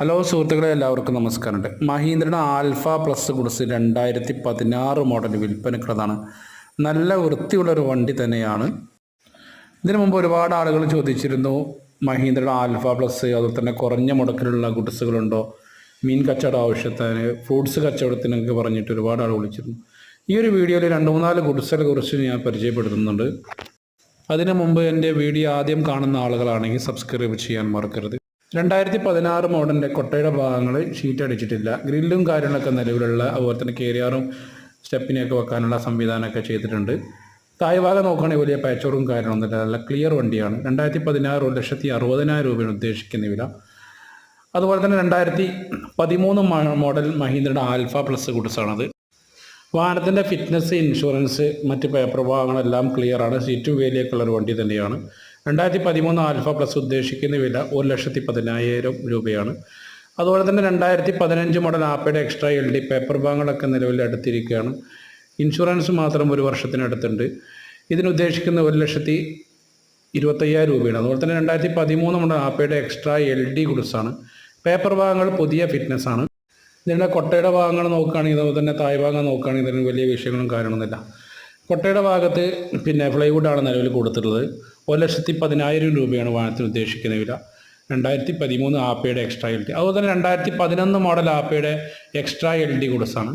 Hello സുഹൃത്തുക്കളെ എല്ലാവർക്കും നമസ്കാരമുണ്ട്. മഹീന്ദ്രയുടെ ആൽഫ പ്ലസ് ഗുഡ്സ് രണ്ടായിരത്തി പതിനാറ് മോഡൽ വിൽപ്പനക്കുള്ളതാണ് നല്ല വൃത്തിയുള്ള ഒരു വണ്ടി തന്നെയാണ്. ഇതിനു മുമ്പ് ഒരുപാട് ആളുകൾ ചോദിച്ചിരുന്നു മഹീന്ദ്രയുടെ ആൽഫ പ്ലസ് അതുപോലെ തന്നെ കുറഞ്ഞ മുടക്കിലുള്ള ഗുഡ്സുകളുണ്ടോ? മീൻ കച്ചവട ആവശ്യത്തിന് ഫ്രൂട്ട്സ് കച്ചവടത്തിനൊക്കെ പറഞ്ഞിട്ട് ഒരുപാട് ആൾ വിളിച്ചിരുന്നു. ഈ ഒരു വീഡിയോയിൽ രണ്ട് മൂന്നാൽ ഗുഡ്സുകളെ കുറിച്ച് ഞാൻ പരിചയപ്പെടുത്തുന്നുണ്ട്. അതിനു മുമ്പ് എന്റെ വീഡിയോ ആദ്യം കാണുന്ന ആളുകളാണെങ്കിൽ സബ്സ്ക്രൈബ് ചെയ്യാൻ മറക്കരുത്. രണ്ടായിരത്തി പതിനാറ് മോഡലിന്റെ കൊട്ടയുടെ ഭാഗങ്ങൾ ഷീറ്റ് അടിച്ചിട്ടില്ല. ഗ്രില്ലും കാര്യങ്ങളൊക്കെ നിലവിലുള്ള അതുപോലെ തന്നെ കേരിയാറും സ്റ്റെപ്പിനെയൊക്കെ വെക്കാനുള്ള സംവിധാനമൊക്കെ ചെയ്തിട്ടുണ്ട്. തായ്ഭാഗം നോക്കുകയാണെങ്കിൽ വലിയ പാച്ചോറും കാര്യമൊന്നുമില്ല നല്ല ക്ലിയർ വണ്ടിയാണ്. രണ്ടായിരത്തി പതിനാറ് ഒരു ലക്ഷത്തി അറുപതിനായിരം രൂപയാണ് ഉദ്ദേശിക്കുന്ന വില. അതുപോലെ തന്നെ രണ്ടായിരത്തി പതിമൂന്ന് മോഡൽ മഹീന്ദ്രയുടെ ആൽഫ പ്ലസ് ഗുഡ്സാണത്. വാഹനത്തിന്റെ ഫിറ്റ്നസ് ഇൻഷുറൻസ് മറ്റ് പേപ്പർ ഭാഗങ്ങളെല്ലാം ക്ലിയറാണ് സീറ്റും വേലിയൊക്കെ ഉള്ള ഒരു വണ്ടി തന്നെയാണ്. രണ്ടായിരത്തി പതിമൂന്ന് ആൽഫ പ്ലസ് ഉദ്ദേശിക്കുന്ന വില ഒരു ലക്ഷത്തി പതിനായിരം രൂപയാണ്. അതുപോലെ തന്നെ രണ്ടായിരത്തി പതിനഞ്ച് മോഡൽ ആപ്പയുടെ എക്സ്ട്രാ എൽ ഡി പേപ്പർ ഭാഗങ്ങളൊക്കെ നിലവിൽ അടുത്തിരിക്കുകയാണ്. ഇൻഷുറൻസ് മാത്രം ഒരു വർഷത്തിനടുത്തുണ്ട്. ഇതിനുദ്ദേശിക്കുന്ന ഒരു ലക്ഷത്തി ഇരുപത്തയ്യായിരം രൂപയാണ്. അതുപോലെ തന്നെ രണ്ടായിരത്തി പതിമൂന്ന് മോഡൽ ആപ്പയുടെ എക്സ്ട്രാ എൽ ഡി ഗുഡ്സാണ് പേപ്പർ ഭാഗങ്ങൾ പുതിയ ഫിറ്റ്നസ് ആണ്. ഇതിന്റെ കൊട്ടയുടെ ഭാഗങ്ങൾ നോക്കുകയാണെങ്കിൽ അതുപോലെ തന്നെ തായ്ഭാഗം നോക്കുകയാണെങ്കിൽ ഇതിന് വലിയ വിഷയങ്ങളും കാര്യമൊന്നുമില്ല കൊട്ടയുടെ ഭാഗത്ത് പിന്നെ പ്ലൈവുഡാണ് നിലവിൽ കൊടുത്തിട്ടുള്ളത്. ഒരു ലക്ഷത്തി പതിനായിരം രൂപയാണ് വാഹനത്തിന് ഉദ്ദേശിക്കുന്ന വില. രണ്ടായിരത്തി പതിമൂന്ന് ആപ്പയുടെ എക്സ്ട്രാ എൽ ഡി അതുപോലെ തന്നെ രണ്ടായിരത്തി പതിനൊന്ന് മോഡൽ ആപ്പയുടെ എക്സ്ട്രാ എൽ ഡി കൊടുത്താണ്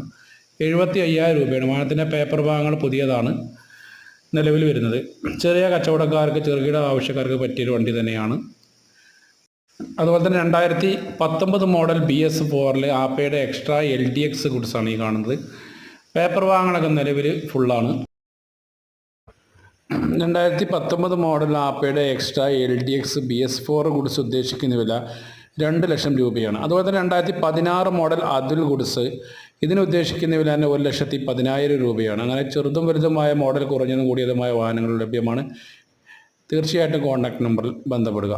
എഴുപത്തി അയ്യായിരം രൂപയാണ്. വാഹനത്തിന്റെ പേപ്പർ ഭാഗങ്ങൾ പുതിയതാണ് നിലവിൽ വരുന്നത്. ചെറിയ കച്ചവടക്കാർക്ക് ചെറുകിട ആവശ്യക്കാർക്ക് പറ്റിയൊരു വണ്ടി തന്നെയാണ്. അതുപോലെ തന്നെ രണ്ടായിരത്തി പത്തൊമ്പത് മോഡൽ ബി എസ് ഫോറിൽ ആപ്പയുടെ എക്സ്ട്രാ എൽ ഡി എക്സ് ഗുഡ്സാണ് ഈ കാണുന്നത്. പേപ്പർ വാങ്ങണൊക്കെ നിലവിൽ ഫുള്ളാണ് രണ്ടായിരത്തി പത്തൊമ്പത് model ആപ്പയുടെ extra L D X B S four goods ഉദ്ദേശിക്കുന്ന വില രണ്ട് ലക്ഷം രൂപയാണ്. അതുപോലെ തന്നെ രണ്ടായിരത്തി പതിനാറ് മോഡൽ അതുൽ ഗുഡ്സ് ഇതിന് ഉദ്ദേശിക്കുന്ന വില തന്നെ ഒരു ലക്ഷത്തി പതിനായിരം രൂപയാണ്. അങ്ങനെ ചെറുതും വലുതുമായ മോഡൽ കുറഞ്ഞതും കൂടിയതുമായ വാഹനങ്ങൾ ലഭ്യമാണ്. തീർച്ചയായിട്ടും കോൺടാക്ട് നമ്പറിൽ ബന്ധപ്പെടുക.